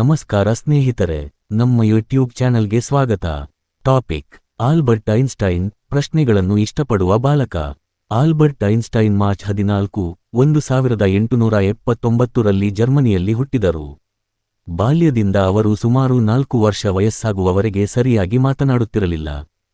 ನಮಸ್ಕಾರ ಸ್ನೇಹಿತರೆ, ನಮ್ಮ ಯೂಟ್ಯೂಬ್ ಚಾನೆಲ್ಗೆ ಸ್ವಾಗತ. ಟಾಪಿಕ್ ಆಲ್ಬರ್ಟ್ ಐನ್ಸ್ಟೈನ್, ಪ್ರಶ್ನೆಗಳನ್ನು ಇಷ್ಟಪಡುವ ಬಾಲಕ. ಆಲ್ಬರ್ಟ್ ಐನ್ಸ್ಟೈನ್ ಮಾರ್ಚ್ ಹದಿನಾಲ್ಕು, ಒಂದು ಸಾವಿರದ ಎಂಟುನೂರ ಎಪ್ಪತ್ತೊಂಬತ್ತರಲ್ಲಿ ಜರ್ಮನಿಯಲ್ಲಿ ಹುಟ್ಟಿದರು. ಬಾಲ್ಯದಿಂದ ಅವರು ಸುಮಾರು ನಾಲ್ಕು ವರ್ಷ ವಯಸ್ಸಾಗುವವರೆಗೆ ಸರಿಯಾಗಿ ಮಾತನಾಡುತ್ತಿರಲಿಲ್ಲ.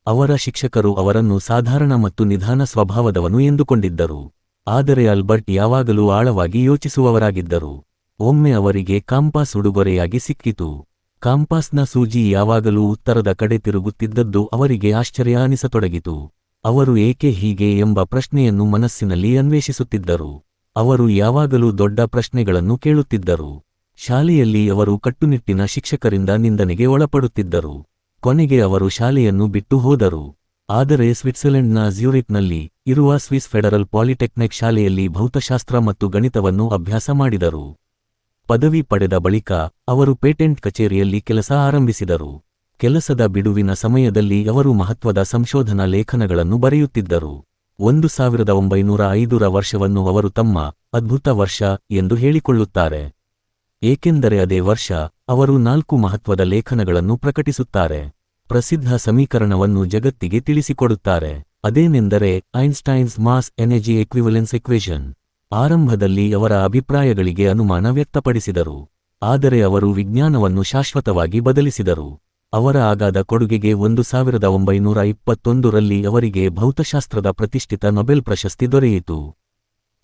ಅವರ ಶಿಕ್ಷಕರು ಅವರನ್ನು ಸಾಧಾರಣ ಮತ್ತು ನಿಧಾನ ಸ್ವಭಾವದವನು ಎಂದುಕೊಂಡಿದ್ದರು. ಆದರೆ ಆಲ್ಬರ್ಟ್ ಯಾವಾಗಲೂ ಆಳವಾಗಿ ಯೋಚಿಸುವವರಾಗಿದ್ದರು. ಒಮ್ಮೆ ಅವರಿಗೆ ಕಾಂಪಾಸ್ ಉಡುಗೊರೆಯಾಗಿ ಸಿಕ್ಕಿತು. ಕಾಂಪಾಸ್ನ ಸೂಜಿ ಯಾವಾಗಲೂ ಉತ್ತರದ ಕಡೆ ತಿರುಗುತ್ತಿದ್ದದ್ದು ಅವರಿಗೆ ಆಶ್ಚರ್ಯ ಅನಿಸತೊಡಗಿತು. ಅವರು ಏಕೆ ಹೀಗೆ ಎಂಬ ಪ್ರಶ್ನೆಯನ್ನು ಮನಸ್ಸಿನಲ್ಲಿ ಅನ್ವೇಷಿಸುತ್ತಿದ್ದರು. ಅವರು ಯಾವಾಗಲೂ ದೊಡ್ಡ ಪ್ರಶ್ನೆಗಳನ್ನು ಕೇಳುತ್ತಿದ್ದರು. ಶಾಲೆಯಲ್ಲಿ ಅವರು ಕಟ್ಟುನಿಟ್ಟಿನ ಶಿಕ್ಷಕರಿಂದ ನಿಂದನೆಗೆ ಒಳಪಡುತ್ತಿದ್ದರು. ಕೊನೆಗೆ ಅವರು ಶಾಲೆಯನ್ನು ಬಿಟ್ಟು ಹೋದರು. ಆದರೆ ಸ್ವಿಟ್ಜರ್ಲೆಂಡ್ನ ಜ್ಯೂರಿಕ್ನಲ್ಲಿ ಇರುವ ಸ್ವಿಸ್ ಫೆಡರಲ್ ಪಾಲಿಟೆಕ್ನಿಕ್ ಶಾಲೆಯಲ್ಲಿ ಭೌತಶಾಸ್ತ್ರ ಮತ್ತು ಗಣಿತವನ್ನು ಅಭ್ಯಾಸ ಮಾಡಿದರು. ಪದವಿ ಪಡೆದ ಬಳಿಕ ಅವರು ಪೇಟೆಂಟ್ ಕಚೇರಿಯಲ್ಲಿ ಕೆಲಸ ಆರಂಭಿಸಿದರು. ಕೆಲಸದ ಬಿಡುವಿನ ಸಮಯದಲ್ಲಿ ಅವರು ಮಹತ್ವದ ಸಂಶೋಧನಾ ಲೇಖನಗಳನ್ನು ಬರೆಯುತ್ತಿದ್ದರು. ಒಂದು ಸಾವಿರದ ಒಂಬೈನೂರ ಐದರ ವರ್ಷವನ್ನು ಅವರು ತಮ್ಮ ಅದ್ಭುತ ವರ್ಷ ಎಂದು ಹೇಳಿಕೊಳ್ಳುತ್ತಾರೆ. ಏಕೆಂದರೆ ಅದೇ ವರ್ಷ ಅವರು ನಾಲ್ಕು ಮಹತ್ವದ ಲೇಖನಗಳನ್ನು ಪ್ರಕಟಿಸುತ್ತಾರೆ. ಪ್ರಸಿದ್ಧ ಸಮೀಕರಣವನ್ನು ಜಗತ್ತಿಗೆ ತಿಳಿಸಿಕೊಡುತ್ತಾರೆ. ಅದೇನೆಂದರೆ Einstein's mass energy equivalence equation ಆರಂಭದಲ್ಲಿ ಅವರ ಅಭಿಪ್ರಾಯಗಳಿಗೆ ಅನುಮಾನ ವ್ಯಕ್ತಪಡಿಸಿದರು. ಆದರೆ ಅವರು ವಿಜ್ಞಾನವನ್ನು ಶಾಶ್ವತವಾಗಿ ಬದಲಿಸಿದರು. ಅವರ ಆಗಾದ ಕೊಡುಗೆಗೆ ಒಂದು ಸಾವಿರದ ಒಂಬೈನೂರ ಇಪ್ಪತ್ತೊಂದರಲ್ಲಿ ಅವರಿಗೆ ಭೌತಶಾಸ್ತ್ರದ ಪ್ರತಿಷ್ಠಿತ ನೊಬೆಲ್ ಪ್ರಶಸ್ತಿ ದೊರೆಯಿತು.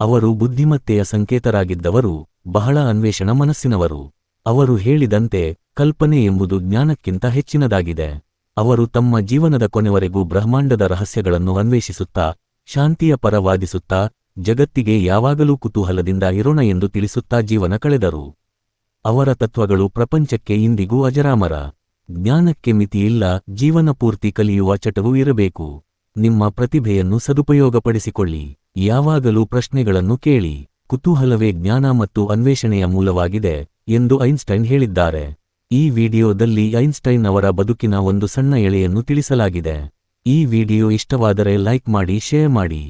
ಅವರು ಬುದ್ಧಿಮತ್ತೆಯ ಸಂಕೇತರಾಗಿದ್ದವರು, ಬಹಳ ಅನ್ವೇಷಣ ಮನಸ್ಸಿನವರು. ಅವರು ಹೇಳಿದಂತೆ, ಕಲ್ಪನೆ ಎಂಬುದು ಜ್ಞಾನಕ್ಕಿಂತ ಹೆಚ್ಚಿನದಾಗಿದೆ. ಅವರು ತಮ್ಮ ಜೀವನದ ಕೊನೆವರೆಗೂ ಬ್ರಹ್ಮಾಂಡದ ರಹಸ್ಯಗಳನ್ನು ಅನ್ವೇಷಿಸುತ್ತಾ, ಶಾಂತಿಯ ಪರ ವಾದಿಸುತ್ತಾ ಜಗತ್ತಿಗೆ ಯಾವಾಗಲೂ ಕುತೂಹಲದಿಂದ ಇರೋಣ ಎಂದು ತಿಳಿಸುತ್ತಾ ಜೀವನ ಕಳೆದರು. ಅವರ ತತ್ವಗಳು ಪ್ರಪಂಚಕ್ಕೆ ಇಂದಿಗೂ ಅಜರಾಮರ. ಜ್ಞಾನಕ್ಕೆ ಮಿತಿಯಿಲ್ಲ ಜೀವನ ಪೂರ್ತಿ ಕಲಿಯುವ ಚಟವೂ ಇರಬೇಕು. ನಿಮ್ಮ ಪ್ರತಿಭೆಯನ್ನು ಸದುಪಯೋಗಪಡಿಸಿಕೊಳ್ಳಿ. ಯಾವಾಗಲೂ ಪ್ರಶ್ನೆಗಳನ್ನು ಕೇಳಿ. ಕುತೂಹಲವೇ ಜ್ಞಾನ ಮತ್ತು ಅನ್ವೇಷಣೆಯ ಮೂಲವಾಗಿದೆ, ಎಂದು ಐನ್ಸ್ಟೈನ್ ಹೇಳಿದ್ದಾರೆ. ಈ ವಿಡಿಯೋದಲ್ಲಿ ಐನ್ಸ್ಟೈನ್ ಅವರ ಬದುಕಿನ ಒಂದು ಸಣ್ಣ ಎಳೆಯನ್ನು ತಿಳಿಸಲಾಗಿದೆ. ಈ ವಿಡಿಯೋ ಇಷ್ಟವಾದರೆ ಲೈಕ್ ಮಾಡಿ, ಶೇರ್ ಮಾಡಿ.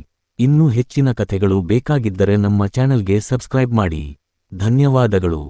ಇನ್ನೂ ಹೆಚ್ಚಿನ ಕಥೆಗಳು ಬೇಕಾಗಿದ್ದರೆ ನಮ್ಮ ಚಾನೆಲ್ಗೆ ಸಬ್ಸ್ಕ್ರೈಬ್ ಮಾಡಿ. ಧನ್ಯವಾದಗಳು.